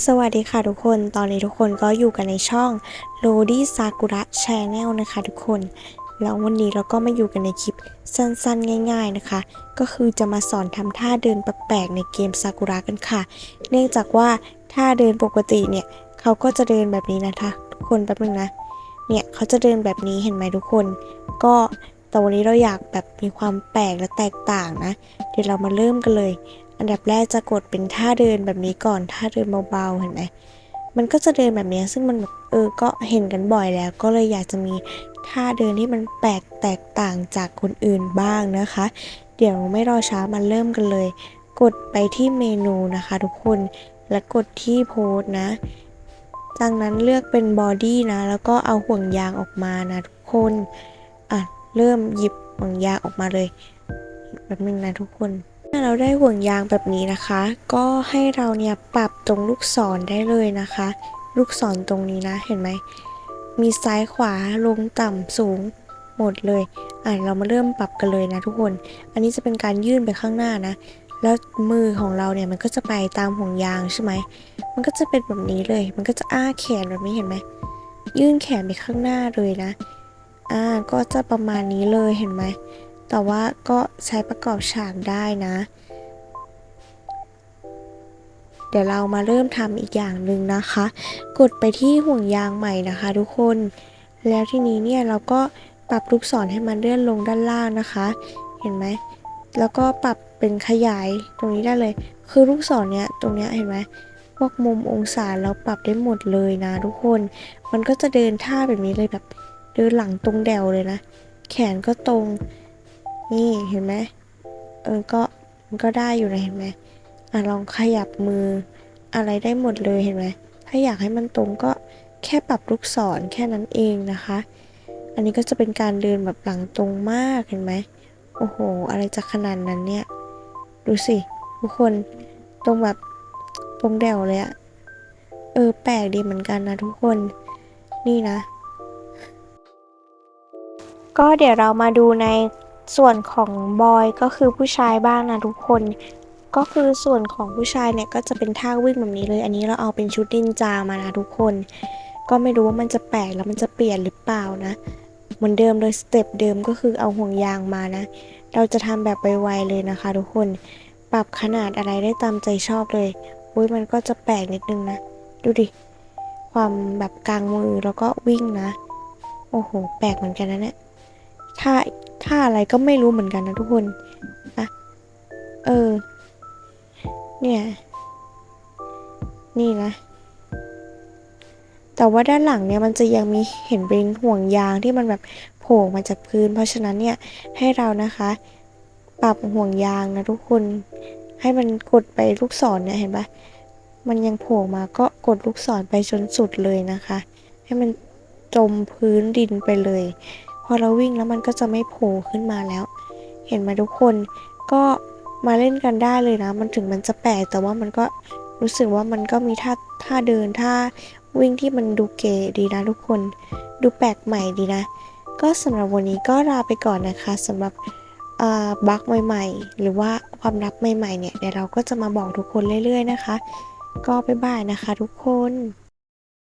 สวัสดีค่ะทุกคน ตอนนี้ทุกคนก็อยู่กันในช่อง r o d y Sakura Channel นะคะทุกคน แล้ววันนี้เราก็มาอยู่กันในคลิปสั้นๆ ง่าย ๆนะคะ ก็คือจะมาสอนทำท่าเดินแปลกๆในเกมซากุระกันค่ะ เนื่องจากว่าท่าเดินปกติเนี่ย เขาก็จะเดินแบบนี้นะคะ ทุกคนแป๊บนึงนะ เนี่ยเขาจะเดินแบบนี้เห็นไหมทุกคน ก็แต่วันนี้เราอยากแบบมีความแปลกและแตกต่างนะ เดี๋ยวเรามาเริ่มกันเลย อันดับแรกจะกดเป็นท่าเดินแบบนี้ก่อนท่าเดินเบาๆเห็นไหมมันก็จะเดินแบบนี้ซึ่งมันแบบเออก็เห็นกันบ่อยแล้ว ก็เลยอยากจะมีท่าเดินที่มันแปลกแตกต่างจากคนอื่นบ้างนะคะ เดี๋ยวไม่รอช้ามาเริ่มกันเลย กดไปที่เมนูนะคะทุกคนแล้วกดที่โพสนะจากนั้นเลือกเป็นบอดี้นะ แล้วก็เอาห่วงยางออกมานะทุกคนอะเริ่มหยิบห่วงยางออกมาเลยแบบนึงนะทุกคน เราได้ห่วงยางแบบนี้นะคะ ก็ให้เราเนี่ยปรับตรงลูกศรได้เลยนะคะ ลูกศรตรงนี้นะเห็นไหม มีซ้ายขวาลงต่ำสูงหมดเลย อะเรามาเริ่มปรับกันเลยนะทุกคน อันนี้จะเป็นการยื่นไปข้างหน้านะ แล้วมือของเราเนี่ยมันก็จะไปตามห่วงยางใช่ไหม มันก็จะเป็นแบบนี้เลย มันก็จะอ้าแขนแบบนี้เห็นไหม ยื่นแขนไปข้างหน้าเลยนะ อ่าก็จะประมาณนี้เลยเห็นไหม แต่ว่าก็ใช้ประกอบฉากได้นะ เดี๋ยวเรามาเริ่มทำอีกอย่างหนึ่งนะคะ กดไปที่ห่วงยางใหม่นะคะ ทุกคน แล้วทีนี้เนี่ยเราก็ปรับลูกศรให้มันเลื่อนลงด้านล่างนะคะ เห็นไหม แล้วก็ปรับเป็นขยายตรงนี้ได้เลย คือลูกศรเนี่ยตรงเนี้ยเห็นไหมพวกมุมองศาเราปรับได้หมดเลยนะ ทุกคน มันก็จะเดินท่าแบบนี้เลยแบบเดินหลังตรงแดวเลยนะ แขนก็ตรง นี่เห็นไหมเออก็มันก็ได้อยู่นะเห็นไหมอะลองขยับมืออะไรได้หมดเลยเห็นไหมถ้าอยากให้มันตรงก็แค่ปรับลูกศรแค่นั้นเองนะคะ อันนี้ก็จะเป็นการเดินแบบหลังตรงมากเห็นไหมโอ้โห อะไรจะขนาดนั้นเนี่ย ดูสิทุกคนตรงแบบตรงแดวเลยอะเออแปลกดีเหมือนกันนะทุกคนนี่นะ ก็เดี๋ยวเรามาดูใน ส่วนของบอยก็คือผู้ชายบ้างนะทุกคน ก็คือส่วนของผู้ชายเนี่ยก็จะเป็นท่าวิ่งแบบนี้เลย อันนี้เราเอาเป็นชุดนินจามานะทุกคน ก็ไม่รู้ว่ามันจะแปลกแล้วมันจะเปลี่ยนหรือเปล่านะ เหมือนเดิมเลยสเต็ปเดิมก็คือเอาห่วงยางมานะ เราจะทำแบบไวๆเลยนะคะ ทุกคน ปรับขนาดอะไรได้ตามใจชอบเลยอุ้ยมันก็จะแปลกนิดนึงนะ ดูดิ ความแบบกลางมือแล้วก็วิ่งนะ โอ้โห แปลกเหมือนกันนะเนี่ยท่า ท่าอะไรก็ไม่รู้เหมือนกันนะทุกคนอะเออ เนี่ย นี่นะ แต่ว่าด้านหลังเนี่ยมันจะยังมีเห็นเป็นห่วงยางที่มันแบบโผล่มาจากพื้น เพราะฉะนั้นเนี่ยให้เรานะคะ ปรับห่วงยางนะทุกคน ให้มันกดไปลูกศรเนี่ยเห็นปะมันยังโผล่มาก็กดลูกศรไปจนสุดเลยนะคะ ให้มันจมพื้นดินไปเลย พอเราวิ่งแล้วมันก็จะไม่โผล่ขึ้นมาแล้ว เห็นไหมทุกคนก็มาเล่นกันได้เลยนะ มันถึงมันจะแปลกแต่ว่ามันก็รู้สึกว่ามันก็มีท่าท่าเดินท่าวิ่งที่มันดูเก๋ดีนะทุกคน ดูแปลกใหม่ดีนะ ก็สำหรับวันนี้ก็ลาไปก่อนนะคะสำหรับบั๊กใหม่ๆ หรือว่าความลับใหม่ๆเนี่ยเดี๋ยวเราก็จะมาบอกทุกคนเรื่อยๆนะคะ ก็บ๊ายบายนะคะทุกคน